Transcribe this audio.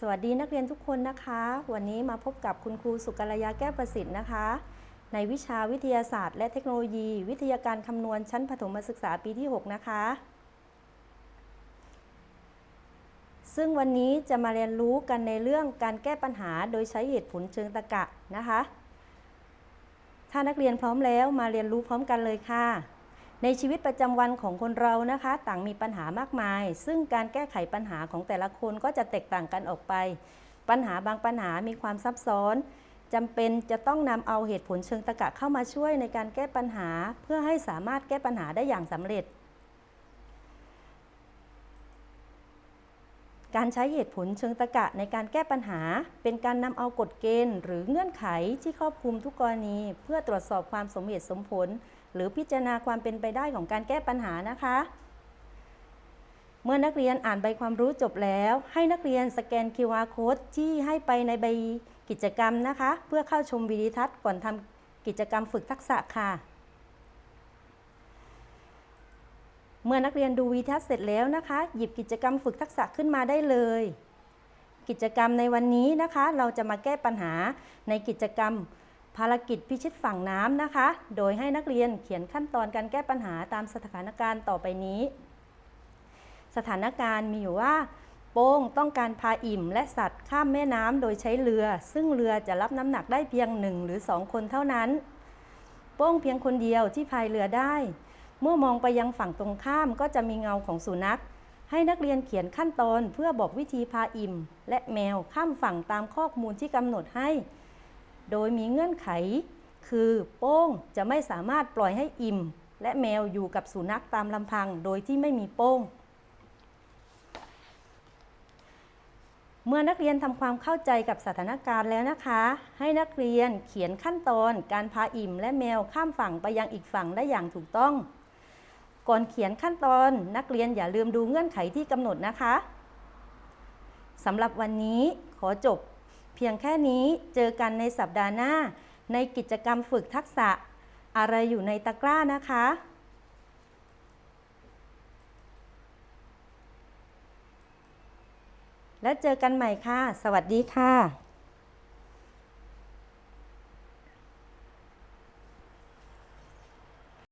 สวัสดีนักเรียนทุกคนนะคะ วันนี้มาพบกับคุณครูสุกัลยาแก้วประสิทธิ์นะคะ ในวิชาวิทยาศาสตร์ และเทคโนโลยี วิทยาการคำนวณชั้นประถมศึกษาปีที่ 6 นะคะ ซึ่งวันนี้จะมาเรียนรู้กันในเรื่องการแก้ปัญหาโดยใช้เหตุผลเชิงตรรกะนะคะ ถ้านักเรียนพร้อมแล้วมาเรียนรู้พร้อมกันเลยค่ะ ในชีวิตประจำวันของคนเรานะคะ ต่างมีปัญหามากมาย ซึ่งการแก้ไขปัญหาของแต่ละคนก็จะแตกต่างกันออกไป ปัญหาบางปัญหามีความซับซ้อนจำเป็นจะต้องนำเอาเหตุผลเชิงตรรกะเข้ามาช่วยในการแก้ปัญหา เพื่อให้สามารถแก้ปัญหาได้อย่างสำเร็จ การใช้เหตุผลเชิงตรรกะในการแก้ปัญหา เป็นการนำเอากฎเกณฑ์ หรือเงื่อนไขที่ครอบคลุมทุกกรณี เพื่อตรวจสอบความสมเหตุสมผล หรือพิจารณาความเป็นไปได้ของการแก้ปัญหานะคะ เมื่อนักเรียนอ่านใบความรู้จบแล้ว ให้นักเรียนสแกน QR code ที่ให้ไปในใบกิจกรรมนะคะ เพื่อเข้าชมวิดีทัศน์ก่อนทำกิจกรรมฝึกทักษะค่ะ เมื่อนักเรียนดูวีทัศน์เสร็จแล้วนะคะ หยิบกิจกรรมฝึกทักษะขึ้นมาได้เลย กิจกรรมในวันนี้นะคะ เราจะมาแก้ปัญหาในกิจกรรมภารกิจพิชิตฝั่งน้ำนะคะ โดยให้นักเรียนเขียนขั้นตอนการแก้ปัญหาตามสถานการณ์ต่อไปนี้ สถานการณ์มีอยู่ว่า โป้งต้องการพาอิ่มและสัตว์ข้ามแม่น้ำโดยใช้เรือ ซึ่งเรือจะรับน้ำหนักได้เพียงหนึ่งหรือสองคนเท่านั้น โป้งเพียงคนเดียวที่พายเรือได้ เมื่อมองไปยังฝั่งตรงข้ามก็จะมีเงาของสุนัข ให้นักเรียนเขียนขั้นตอนเพื่อบอกวิธีพาอิ่ม และแมวข้ามฝั่งตามข้อมูลที่กำหนดให้ โดยมีเงื่อนไข คือโป้งจะไม่สามารถปล่อยให้อิ่ม และแมวอยู่กับสุนัขตามลำพังโดยที่ไม่มีโป้ง เมื่อนักเรียนทำความเข้าใจกับสถานการณ์แล้วนะคะ ให้นักเรียนเขียนขั้นตอนการพาอิ่ม และแมวข้ามฝั่งไปยังอีกฝั่งได้อย่างถูกต้อง ก่อนเขียนขั้นตอนนักเรียนอย่าลืมดูเงื่อนไขที่กำหนดนะคะสำหรับวันนี้ขอจบ เพียงแค่นี้เจอกันในสัปดาห์หน้า ในกิจกรรมฝึกทักษะ อะไรอยู่ในตะกร้านะคะและเจอกันใหม่ค่ะ สวัสดีค่ะ